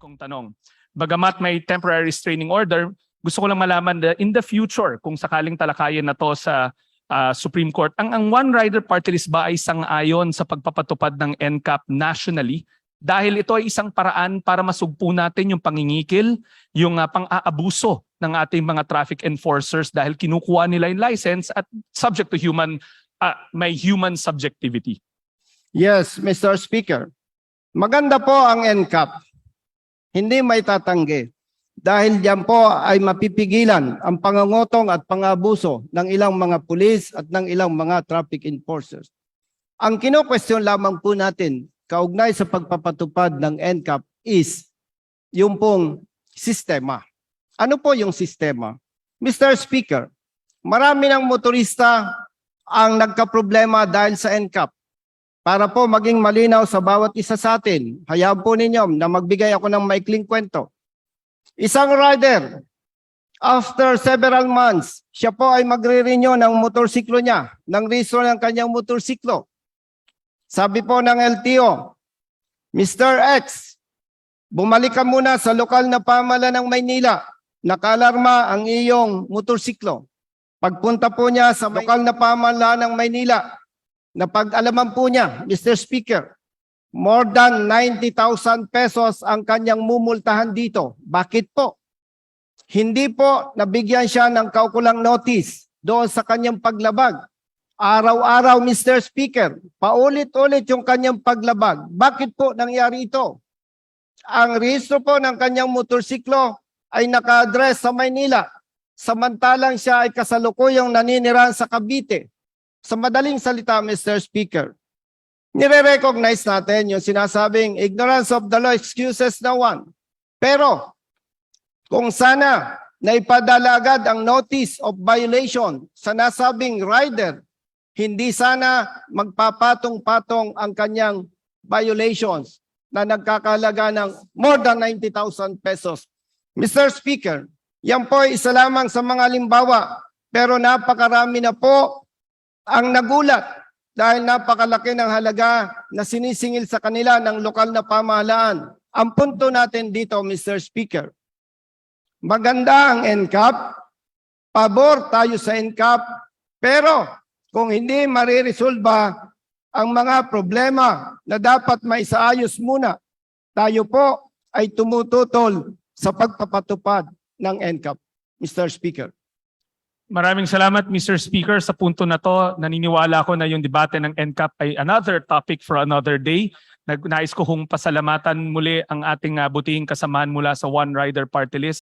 kong tanong. Bagamat may temporary restraining order, gusto ko lang malaman na in the future, kung sakaling talakayin na to sa ah, Supreme Court, ang, ang One Rider Party List ba ay sang-ayon sa pagpapatupad ng NCAP nationally? Dahil ito ay isang paraan para masugpo natin yung pangingikil, yung ah, pang-aabuso ng ating mga traffic enforcers dahil kinukuha nila yung license at subject to human, ah, may human subjectivity. Yes, Mr. Speaker. Maganda po ang NCAP. Hindi may tatanggi. Dahil diyan po ay mapipigilan ang pangangotong at pangabuso ng ilang mga pulis at ng ilang mga traffic enforcers. Ang kino-question lamang po natin kaugnay sa pagpapatupad ng NCAP is yung pong sistema. Ano po yung sistema? Mr. Speaker, marami ng motorista ang nagkaproblema dahil sa NCAP. Para po maging malinaw sa bawat isa sa atin, hayaan po ninyo na magbigay ako ng maikling kwento. Isang rider, after several months, siya po ay magre-renew ng motorsiklo niya, ng registro ng kanyang motorsiklo. Sabi po ng LTO, Mr. X, bumalik ka muna sa lokal na pamahala ng Maynila. Nakalarma ang iyong motorsiklo. Pagpunta po niya sa lokal na pamahala ng Maynila, na pag-alaman po niya, Mr. Speaker, more than 90,000 pesos ang kanyang mumultahan dito. Bakit po? Hindi po nabigyan siya ng kaukulang notice doon sa kanyang paglabag. Araw-araw, Mr. Speaker, paulit-ulit yung kanyang paglabag. Bakit po nangyari ito? Ang rehistro po ng kanyang motorsiklo ay naka-address sa Maynila. Samantalang siya ay kasalukuyang naninirahan sa Cavite. Sa madaling salita, Mr. Speaker, nire-recognize natin yung sinasabing ignorance of the law excuses no one. Pero kung sana naipadala agad ang notice of violation sa nasabing rider, hindi sana magpapatong-patong ang kanyang violations na nagkakalaga ng more than 90,000 pesos. Mr. Speaker, yan po ay isa lamang sa mga limbawa pero napakarami na po ang nagulat dahil napakalaki ng halaga na sinisingil sa kanila ng lokal na pamahalaan. Ang punto natin dito, Mr. Speaker, maganda ang NCAP, pabor tayo sa NCAP, pero kung hindi mariresolba ang mga problema na dapat maisaayos muna, tayo po ay tumututol sa pagpapatupad ng NCAP, Mr. Speaker. Maraming salamat Mr. Speaker sa punto na to. Naniniwala ko na yung debate ng NCAP ay another topic for another day. Nag- Nais ko hong pasalamatan muli ang ating uh, butihing kasamaan mula sa One Rider Party List